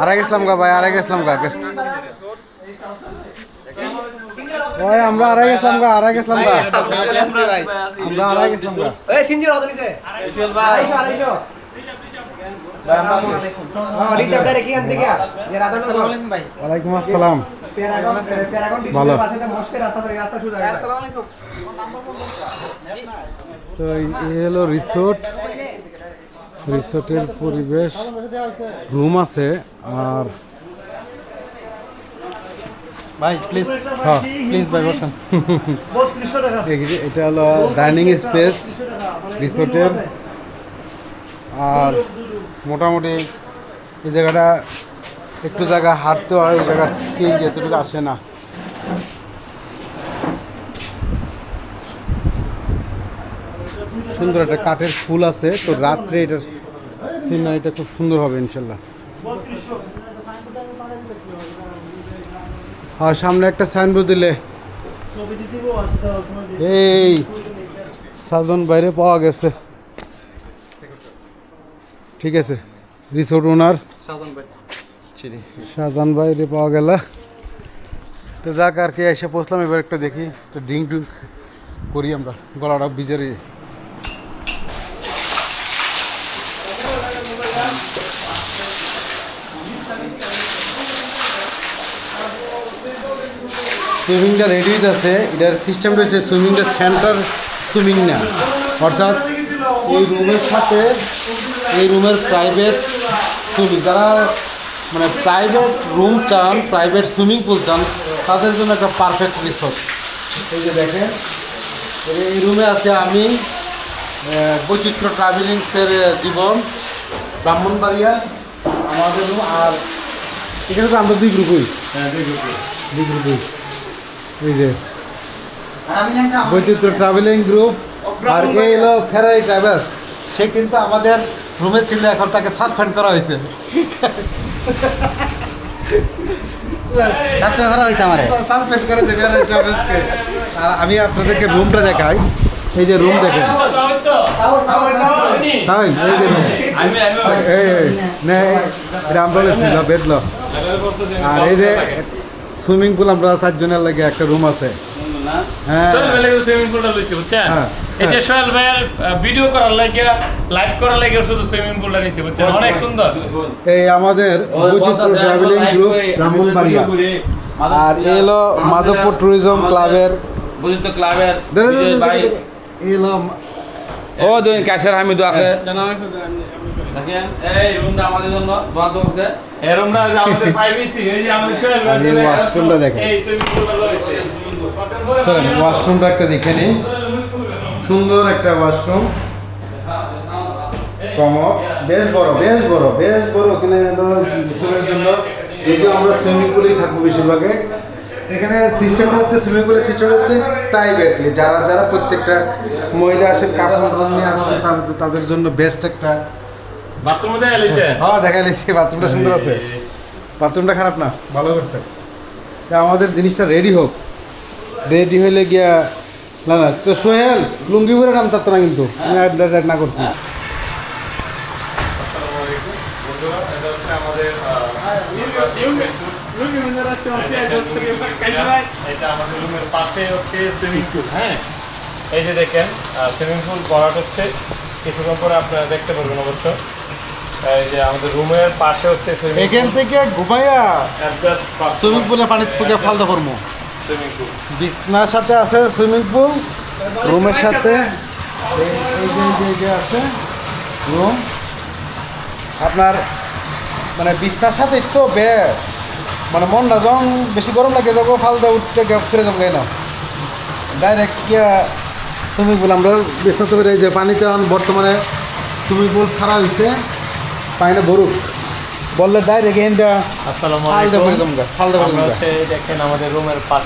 আরে গেছিলাম গা ভাই আরে গেছিলাম গা গেছ- ওই আমরা আরে গেছিলাম গা আরে গেছিলাম গা আমরা আরে গেছিলাম গা এই সিনজির কত নিছে আড়াইশো আড়াইশো রিজার্ভ ডাইরেক্ট এখান থেকে যে রাধানগর ওয়ালাইকুম আসসালাম প্যারাগন প্যারাগন ভালো। তো এই হলো রিসোর্ট রিসোর্টের পরিবেশ। রুম আছে আর ভাই প্লিজ হ্যাঁ। প্লিজ ভাই বসেন। এটা হলো ডাইনিং স্পেস রিসোর্টের আর মোটামুটি এই জায়গাটা একটু জায়গা হাঁটতে হয়, ওই জায়গার ফিল যেতটুকু আসে না। সুন্দর একটা কাঠের ফুল আছে, তো রাত্রে এটার সিনারিটা খুব সুন্দর হবে ইনশাল্লাহ। আর সামনে একটা সাইনবোর্ড দিলে। এই সাজন বাইরে পাওয়া গেছে। ঠিক আছে রিসোর্ট ওনার সাধন ভাই চিনি শাহজাহান বাইরে পাওয়া গেল। তো যাক, আর কি এসে পৌঁছলাম, এবার একটা দেখি, একটা ড্রিঙ্ক ড্রিঙ্ক করি আমরা, গলাটা ভিজে সুইমিংটা রেডি আছে, এটার সিস্টেম রয়েছে সুইমিংটা সেন্টার সুইমিং না। অর্থাৎ এই রুমের সাথে, এই রুমের প্রাইভেট সুইমিং যারা মানে প্রাইভেট রুম চান প্রাইভেট সুইমিং পুল চান তাদের জন্য একটা পারফেক্ট রিসোর্ট এই যে দেখেন এই- রুমে আছে আমি বৈচিত্র্য ট্রাভেলিংসের জীবন ব্রাহ্মণবাড়িয়া আমাদের রুম আর এখানে তো আমরা দুই গ্রুপই। দুই গ্রুপই। এই যে বৈচিত্র্য ট্রাভেলিং গ্রুপ আর এই হলো ফেরারি ট্রাভেলস সে কিন্তু আমাদের রুমে ছিল এখন তাকে সাসপেন্ড করা হয়েছে। রাস্তা করা আমারে? সাসপেন্ড ট্রাভেলসকে আর আমি আপনাদেরকে রুমটা দেখাই। এই যে রুম দেখেন। তাই এই যে রুম। এই ছিল বেদল আর এই যে সুইমিং পুল আমরা চারজনের লাগে একটা রুম আছে। হ্যাঁ। সুইমিং পুলটা লইছি বুঝছেন? হ্যাঁ, এই যে সোহেল ভাইয়ের ভিডিও করার লাগে লাইভ করার লাগে শুধু সুইমিং পুলটা নিছি বুঝছেন? অনেক সুন্দর। এই আমাদের বৈচিত্র্য ট্রাভেলিং গ্রুপ ব্রাহ্মণবাড়িয়া। আর এই হলো মাধবপুর ট্যুরিজম ক্লাবের বুঝিত ক্লাবের ভাই। দেখেন, ও দুই কাছের হামিদু আছে। আছে দেখেন এই রুমটা আমাদের জন্য তো করছে। এরমরা যে আমাদের পাইবেছি এই যে আমাদের সোহেল ভাই এই washroom-টা দেখেন। এই সুইমিং পুলটা লইছে। চলেন ওয়াশরুমটা একটা দেখে নিই। সুন্দর একটা ওয়াশরুম কম। বেশ বড় বেশ বড় বেশ বড়। ওখানে গোসলের জন্য যদিও আমরা সুইমিং পুলেই থাকব বেশিরভাগে। এখানে সিস্টেমটা হচ্ছে সুইমিং পুলের সিস্টেম হচ্ছে প্রাইভেটলি যারা যারা প্রত্যেকটা মহিলা আসেন কাপড় নিয়ে আসেন তাদের- তাদের জন্য বেস্ট একটা। বাথরুমে দেখা লিছে? হ্যাঁ দেখা বাথরুমটা সুন্দর আছে। বাথরুমটা খারাপ না ভালো করছে। আমাদের জিনিসটা রেডি হোক। রেডি হইলে গিয়া না না তো সোহেল লুঙ্গি পরে নাম চাচ্ছে না কিন্তু। আমি আর না করছি। এটা আমাদের রুমের পাশে হচ্ছে সুইমিং পুল হ্যাঁ। এই যে দেখেন সুইমিং পুল ভরাট হচ্ছে। কিছুক্ষণ পরে আপনারা দেখতে পারবেন অবশ্য। এই যে আমাদের রুমের পাশে হচ্ছে সুইমিং এখান থেকে ঘুমাইয়া সুইমিং পুলে পানি থেকে ফালতে পুল বিছনার সাথে আছে সুইমিং পুল রুমের সাথে এই- এই যে- এই যে- আছে রুম। আপনার মানে বিছনার সাথে তো বেড মানে মনটা যখন বেশি গরম লাগে যাব ফালদা উঠতে ফিরে যাব না? ডাইরেক্ট গিয়া সুইমিং পুল আমরা বিছনাতে করে এই যে পানিতে এখন বর্তমানে সুইমিং পুল ছাড়া হয়েছে পানিটা ভরুক। বললে ডাইরেক্ট এনটা আসসালামু ফালদা করে আলাইকুম। ফালদা করে হচ্ছে দেখেন আমাদের রুমের পাশে